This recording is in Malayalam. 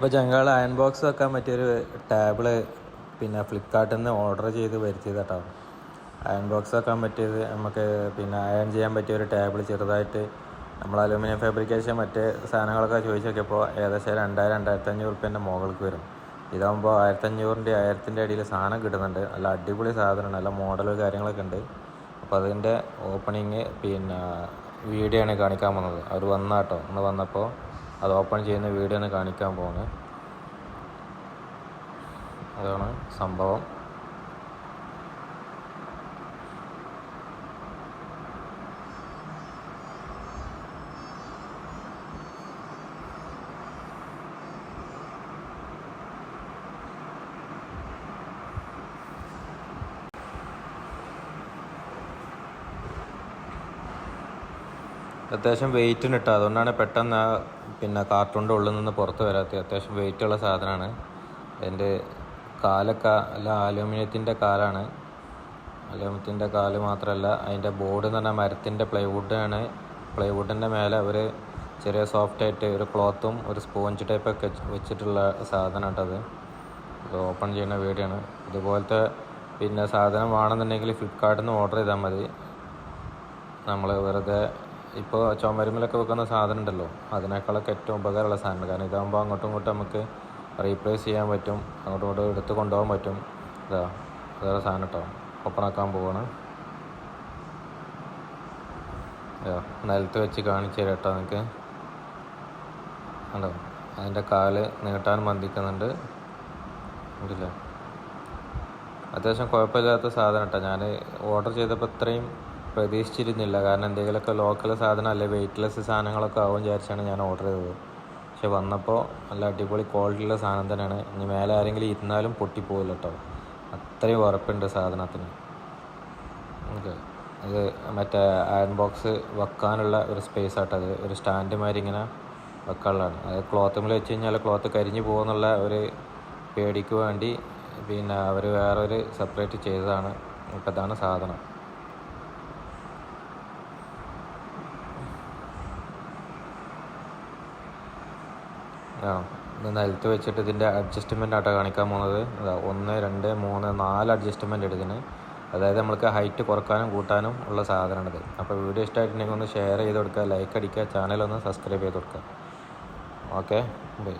അപ്പോൾ ഞങ്ങൾ അയൺ ബോക്സ് വെക്കാൻ പറ്റിയൊരു ടേബിൾ പിന്നെ ഫ്ലിപ്കാർട്ടിൽ നിന്ന് ഓർഡർ ചെയ്ത് വരുത്തിയത് കേട്ടോ അയൺ ബോക്സ് വെക്കാൻ പറ്റിയത് നമുക്ക് പിന്നെ അയൺ ചെയ്യാൻ പറ്റിയ ഒരു ടേബിൾ ചെറുതായിട്ട് നമ്മൾ അലൂമിനിയം ഫാബ്രിക്കേഷൻ മറ്റ് സാധനങ്ങളൊക്കെ ചോദിച്ചു നോക്കിയപ്പോൾ ഏകദേശം രണ്ടായിരം രണ്ടായിരത്തി അഞ്ഞൂറ് റുപ്യേന്റെ മുകൾക്ക് വരും. ഇതാകുമ്പോൾ ആയിരത്തഞ്ഞൂറിന്റെ ആയിരത്തിന്റെ അടിയിൽ സാധനം കിട്ടുന്നുണ്ട്. നല്ല അടിപൊളി സാധനമാണ് നല്ല മോഡൽ കാര്യങ്ങളൊക്കെ ഉണ്ട്. അപ്പോൾ അതിന്റെ ഓപ്പണിങ് പിന്നെ വീഡിയോ ആണ് കാണിക്കാൻ വന്നത് അവർ വന്നാട്ടോ. ഒന്ന് വന്നപ്പോൾ അത് ഓപ്പൺ ചെയ്യുന്ന വീഡിയോ ആണ് കാണിക്കാൻ പോകുന്നത് അതാണ് സംഭവം. അത്യാവശ്യം വെയിറ്റിന് ഇട്ടത് അതുകൊണ്ടാണ് പെട്ടെന്ന് പിന്നെ കാർട്ടൂണിന്റെ ഉള്ളിൽ നിന്ന് പുറത്ത് വരാത്തത്. അത്യാവശ്യം വെയിറ്റുള്ള സാധനമാണ്. അതിന്റെ കാലൊക്കെ അല്ല അലൂമിനിയത്തിന്റെ കാലാണ്. അലൂമിനിയത്തിന്റെ കാൽ മാത്രമല്ല അതിന്റെ ബോർഡ് എന്ന് പറഞ്ഞാൽ മരത്തിന്റെ പ്ലൈവുഡാണ് പ്ലൈവുഡിന്റെ മേലെ അവർ ചെറിയ സോഫ്റ്റ് ആയിട്ട് ഒരു ക്ലോത്തും ഒരു സ്പോഞ്ച് ടൈപ്പൊക്കെ വെച്ചിട്ടുള്ള സാധനം കേട്ടത് ഇത് ഓപ്പൺ ചെയ്യുന്ന വീഡിയോ ആണ് ഇതുപോലത്തെ പിന്നെ സാധനം വേണമെന്നുണ്ടെങ്കിൽ ഫ്ലിപ്പ്കാർട്ടിൽ നിന്ന് ഓർഡർ ചെയ്താൽ മതി. നമ്മൾ വെറുതെ ഇപ്പോൾ ചുമരുമലൊക്കെ വെക്കുന്ന സാധനം ഉണ്ടല്ലോ അതിനേക്കാളൊക്കെ ഏറ്റവും ഉപകാരമുള്ള സാധനമാണ് കാരണം ഇതാകുമ്പോൾ അങ്ങോട്ടും ഇങ്ങോട്ടും നമുക്ക് റീപ്ലേസ് ചെയ്യാൻ പറ്റും. അങ്ങോട്ടും ഇങ്ങോട്ടും എടുത്ത് കൊണ്ടുപോകാൻ പറ്റും. ഇതാ വേറെ സാധനം കേട്ടോ ഓപ്പൺ ആക്കാൻ പോവാണ്. നിലത്ത് വെച്ച് കാണിച്ചു തരാം കേട്ടോ നിങ്ങൾക്ക് ഉണ്ടോ അതിന്റെ കാൽ നീട്ടാൻ മന്ദിക്കുന്നുണ്ട് അത്യാവശ്യം കുഴപ്പമില്ലാത്ത സാധനം കേട്ടോ ഞാൻ ഓർഡർ ചെയ്തപ്പോൾ ഇത്രയും പ്രതീക്ഷിച്ചിരുന്നില്ല. കാരണം എന്തെങ്കിലുമൊക്കെ ലോക്കൽ സാധനം അല്ലെ വെയിറ്റ്ലെസ് സാധനങ്ങളൊക്കെ ആവും വിചാരിച്ചാണ് ഞാൻ ഓർഡർ ചെയ്തത്. പക്ഷെ വന്നപ്പോൾ നല്ല അടിപൊളി ക്വാളിറ്റിയുള്ള സാധനം തന്നെയാണ്. ഇനി മേലെ ആരെങ്കിലും ഇരുന്നാലും പൊട്ടിപ്പോകില്ല കേട്ടോ അത്രയും ഉറപ്പുണ്ട് സാധനത്തിന്. ഓക്കെ ഇത് മറ്റേ അയൺ ബോക്സ് വെക്കാനുള്ള ഒരു സ്പേസ് ആട്ടത് ഒരു സ്റ്റാൻഡ് മാതിരി ഇങ്ങനെ വെക്കാനുള്ളതാണ്. അത് ക്ലോത്ത് മേലെ വെച്ച് കഴിഞ്ഞാൽ ക്ലോത്ത് കരിഞ്ഞു പോകുന്നുള്ള ഒരു പേടിക്ക് വേണ്ടി പിന്നെ അവർ വേറൊരു സെപ്പറേറ്റ് ചെയ്തതാണ്. ഇപ്പം സാധനം. നിലത്ത് വെച്ചിട്ട് ഇതിന്റെ അഡ്ജസ്റ്റ്മെന്റ് ആട്ടോ കാണിക്കാൻ പോകുന്നത് ഒന്ന് രണ്ട് മൂന്ന് നാല് അഡ്ജസ്റ്റ്മെന്റ് എടുക്കുന്നത് അതായത് നമ്മൾക്ക് ഹൈറ്റ് കുറക്കാനും കൂട്ടാനും ഉള്ള സാധനമാണിത്. അപ്പോൾ വീഡിയോ ഇഷ്ടമായിട്ടുണ്ടെങ്കിൽ ഒന്ന് ഷെയർ ചെയ്ത് കൊടുക്കുക ലൈക്ക് അടിക്കുക ചാനൽ ഒന്ന് സബ്സ്ക്രൈബ് ചെയ്ത് കൊടുക്കുക. Okay bye